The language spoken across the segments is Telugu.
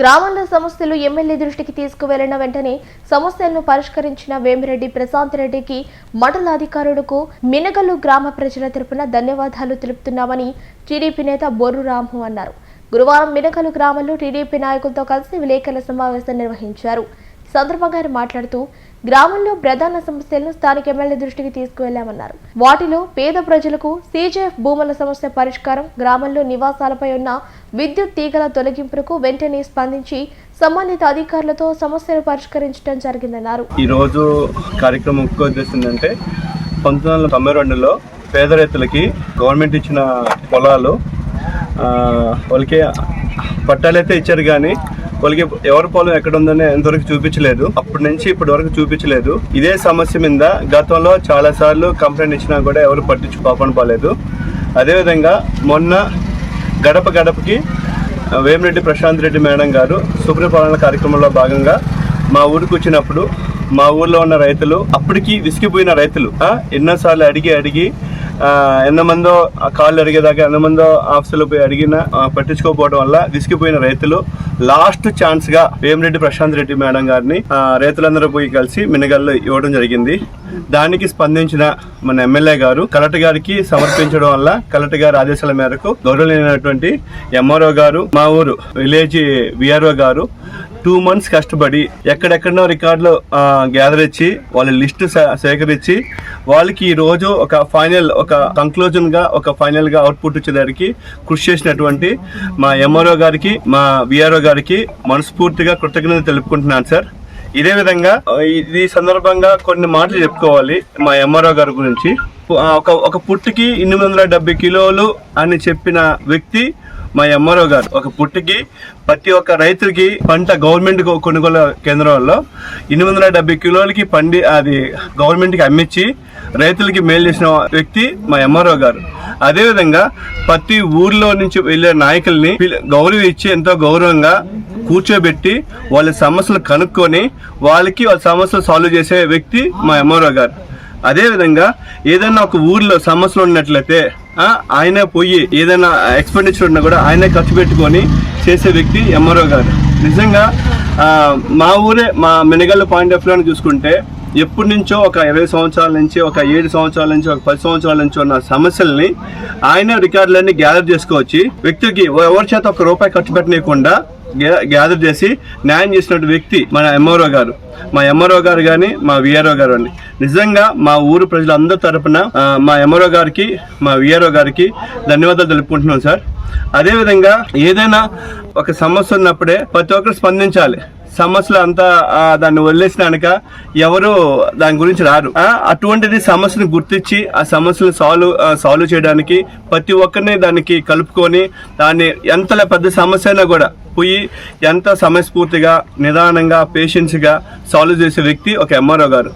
గ్రామంలో సమస్యలు ఎమ్మెల్యే దృష్టికి తీసుకువెళ్ళిన వెంటనే సమస్యలను పరిష్కరించిన వేమిరెడ్డి ప్రశాంత్ రెడ్డికి మండల అధికారులకు మినగల్లు గ్రామ ప్రజల తరపున ధన్యవాదాలు తెలుపుతున్నామని టీడీపీ నేత బొర్రు రాము అన్నారు. గురువారం మినకలు గ్రామంలో టీడీపీ నాయకులతో కలిసి విలేకరుల సమావేశం నిర్వహించారు. సందర్భంగా ఆయన మాట్లాడుతూ గ్రామంలో ప్రధాన సమస్యలను స్థానిక ఎమ్మెల్యే దృష్టికి తీసుకువెళ్ళామన్నారు వాటిలో పేద ప్రజలకు సీజేఎఫ్ భూముల సమస్య పరిష్కారం గ్రామంలో నివాసాలపై ఉన్న విద్యుత్ తీగల తొలగింపులకు వెంటనే స్పందించి సంబంధిత అధికారులతో సమస్యలు పరిష్కరించడం జరిగిందన్నారు. ఈ రోజు కార్యక్రమం ముఖ్య ఉద్దేశం పంతొమ్మిది వందల తొంభై రెండులో పేద రైతులకి గవర్నమెంట్ ఇచ్చిన పొలాలు వాళ్ళకి పట్టాలైతే ఇచ్చారు కానీ వాళ్ళకి ఎవరి పొలం ఎక్కడ ఉందని ఎంతవరకు చూపించలేదు. అప్పటి నుంచి ఇప్పటి వరకు చూపించలేదు. ఇదే సమస్య మీద గతంలో చాలా సార్లు కంప్లైంట్ ఇచ్చినా కూడా ఎవరు పట్టించు పాపన పోలేదు అదేవిధంగా మొన్న గడప గడపకి వేమిరెడ్డి ప్రశాంత్ రెడ్డి మేడం గారు సుప్రపాలన కార్యక్రమంలో భాగంగా మా ఊరికి వచ్చినప్పుడు మా ఊర్లో ఉన్న రైతులు అప్పటికి విసిగిపోయిన రైతులు ఎన్నోసార్లు అడిగి అడిగి ఎంతమందో ఆ కాళ్ళు అడిగేదాకా ఎంతమందో ఆఫీసులో పోయి అడిగినా పట్టించుకోకపోవడం వల్ల విసిగిపోయిన రైతులు లాస్ట్ ఛాన్స్గా వేమిరెడ్డి ప్రశాంత్ రెడ్డి మేడం గారిని రైతులందరూ పోయి కలిసి మినగల్లో ఇవ్వడం జరిగింది. దానికి స్పందించిన మన ఎమ్మెల్యే గారు కలెక్టర్ గారికి సమర్పించడం వల్ల కలెక్టర్ గారి ఆదేశాల మేరకు గౌరవనీయమైనటువంటి ఎంఆర్ఓ గారు మా ఊరు విలేజ్ విఆర్ఓ గారు టూ మంత్స్ కష్టపడి ఎక్కడెక్కడో రికార్డులు గ్యాదర్ ఇచ్చి వాళ్ళ లిస్టు సేకరించి వాళ్ళకి ఈ రోజు ఒక ఫైనల్ ఒక కంక్లూజన్గా ఒక ఫైనల్గా అవుట్పుట్ వచ్చేదానికి కృషి చేసినటువంటి మా ఎంఆర్ఓ గారికి మా విఆర్ఓ గారికి మనస్ఫూర్తిగా కృతజ్ఞతలు తెలుపుకుంటున్నాను సార్ ఇదే విధంగా ఇది సందర్భంగా కొన్ని మాటలు చెప్పుకోవాలి మా ఎంఆర్ఓ గారి గురించి. ఒక ఒక పుట్టుకి ఎనిమిది వందల డెబ్బై కిలోలు అని చెప్పిన వ్యక్తి మా ఎంఆర్ఓ గారు. ఒక పుట్టుకి ప్రతి ఒక్క రైతుకి పంట గవర్నమెంట్ కొనుగోలు కేంద్రాల్లో ఎనిమిది వందల డెబ్బై కిలోలకి పండి అది గవర్నమెంట్కి అమ్మించి రైతులకి మేలు చేసిన వ్యక్తి మా ఎంఆర్ఓ గారు. అదేవిధంగా ప్రతి ఊర్లో నుంచి వెళ్ళే నాయకుల్ని గౌరవ ఇచ్చి ఎంతో గౌరవంగా కూర్చోబెట్టి వాళ్ళ సమస్యలు కనుక్కొని వాళ్ళకి వాళ్ళ సమస్యలు సాల్వ్ చేసే వ్యక్తి మా ఎంఆర్ఓ గారు. అదేవిధంగా ఏదైనా ఒక ఊర్లో సమస్యలు ఉన్నట్లయితే ఆయన ఆయనే పోయి ఏదైనా ఎక్స్పెండిచర్ ఉన్నా కూడా ఆయనే ఖర్చు పెట్టుకొని చేసే వ్యక్తి ఎంఆర్ఓ గారు. నిజంగా మా ఊరే మా మెనగల్ పాయింట్ ఆఫ్ వ్యూని చూసుకుంటే ఎప్పటి నుంచో ఒక ఇరవై సంవత్సరాల నుంచి ఒక ఏడు సంవత్సరాల నుంచి ఒక పది సంవత్సరాల నుంచి ఉన్న సమస్యల్ని ఆయన రికార్డులన్నీ గ్యాదర్ చేసుకోవచ్చు వ్యక్తికి ఎవరి చేత ఒక రూపాయి ఖర్చు పెట్టనీయకుండా గ్యాదర్ చేసి న్యాయం చేసినటువంటి వ్యక్తి మన ఎంఆర్ఓ గారు. మా ఎంఆర్ఓ గారు కానీ మా విఆర్ఓ గారు అని నిజంగా మా ఊరు ప్రజలందరి తరపున మా ఎంఆర్ఓ గారికి మా విఆర్ఓ గారికి ధన్యవాదాలు తెలుపుకుంటున్నాం సార్. అదేవిధంగా ఏదైనా ఒక సమస్య ఉన్నప్పుడే ప్రతి ఒక్కరు స్పందించాలి. సమస్యలు అంతా దాన్ని వదిలేసినాక ఎవరు దాని గురించి రారు. అటువంటిది సమస్యను గుర్తించి ఆ సమస్యను సాల్వ్ సాల్వ్ చేయడానికి ప్రతి ఒక్కరిని దానికి కలుపుకొని దాన్ని ఎంత పెద్ద సమస్య అయినా కూడా పోయి ఎంత సమయస్ఫూర్తిగా నిదానంగా పేషెన్స్గా సాల్వ్ చేసే వ్యక్తి ఒక ఎంఆర్ఓ గారు.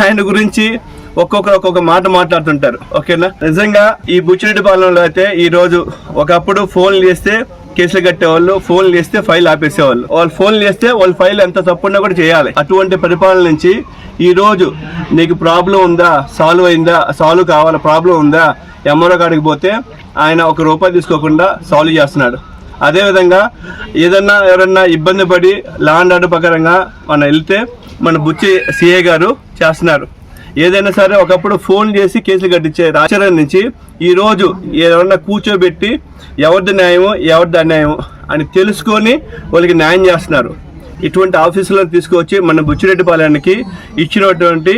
ఆయన గురించి ఒక్కొక్కరు ఒక్కొక్క మాట మాట్లాడుతుంటారు. ఓకేనా? నిజంగా ఈ బుచ్చిరెడ్డి పాలనలో అయితే ఈరోజు ఒకప్పుడు ఫోన్లు చేస్తే కేసులు కట్టేవాళ్ళు ఫోన్లు చేస్తే ఫైల్ ఆపేసేవాళ్ళు. వాళ్ళు ఫోన్లు చేస్తే వాళ్ళు ఫైల్ ఎంత తప్పున్నా కూడా చేయాలి. అటువంటి పరిపాలన నుంచి ఈరోజు నీకు ప్రాబ్లం ఉందా? సాల్వ్ అయిందా? సాల్వ్ కావాలా? ప్రాబ్లం ఉందా? ఎంఆర్ఓ కాడికి పోతే ఆయన ఒక రూపాయి తీసుకోకుండా సాల్వ్ చేస్తున్నాడు. అదేవిధంగా ఏదన్నా ఎవరన్నా ఇబ్బంది పడి లాండ్ ఆర్డర్ ప్రకారంగా మనం వెళ్తే మన బుచ్చి సిఏ గారు చేస్తున్నారు. ఏదైనా సరే ఒకప్పుడు ఫోన్ చేసి కేసులు కట్టించే ఆచరణ నుంచి ఈరోజు ఎవరన్నా కూర్చోబెట్టి ఎవరిది న్యాయమో ఎవరిది అన్యాయమో అని తెలుసుకొని వాళ్ళకి న్యాయం చేస్తున్నారు. ఇటువంటి ఆఫీసులను తీసుకువచ్చి మన బుచ్చిరెడ్డిపాలెంకి ఇచ్చినటువంటి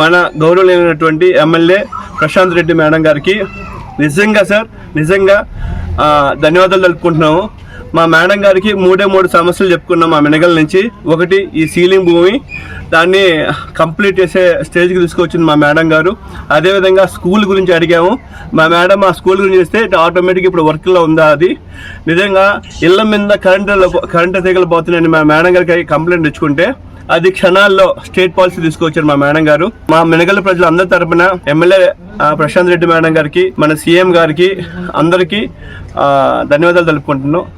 మన గౌరవమైనటువంటి ఎమ్మెల్యే ప్రశాంత్ రెడ్డి మేడం గారికి నిజంగా సార్ నిజంగా ధన్యవాదాలు తెలుపుకుంటున్నాము. మా మేడం గారికి మూడే మూడు సమస్యలు చెప్పుకున్నాం మా మెనగల నుంచి. ఒకటి ఈ సీలింగ్ భూమి దాన్ని కంప్లీట్ చేసే స్టేజ్కి తీసుకొచ్చింది మా మేడం గారు. అదేవిధంగా స్కూల్ గురించి అడిగాము. మా మేడం ఆ స్కూల్ గురించి చేస్తే ఆటోమేటిక్ ఇప్పుడు వర్క్లో ఉందా అది. నిజంగా ఇళ్ళ మీద కరెంటు కరెంటు తీగలు పోతున్నాయని మా మేడం గారికి కంప్లైంట్ ఇచ్చుకుంటే అది క్షణాల్లో స్టేట్ పాలసీ తీసుకొచ్చారు మా మేడం గారు. మా మెనగల ప్రజల అందరి తరపున ఎమ్మెల్యే ప్రశాంత్ రెడ్డి మేడం గారికి మన సీఎం గారికి అందరికీ ధన్యవాదాలు తెలుపుకుంటున్నాం.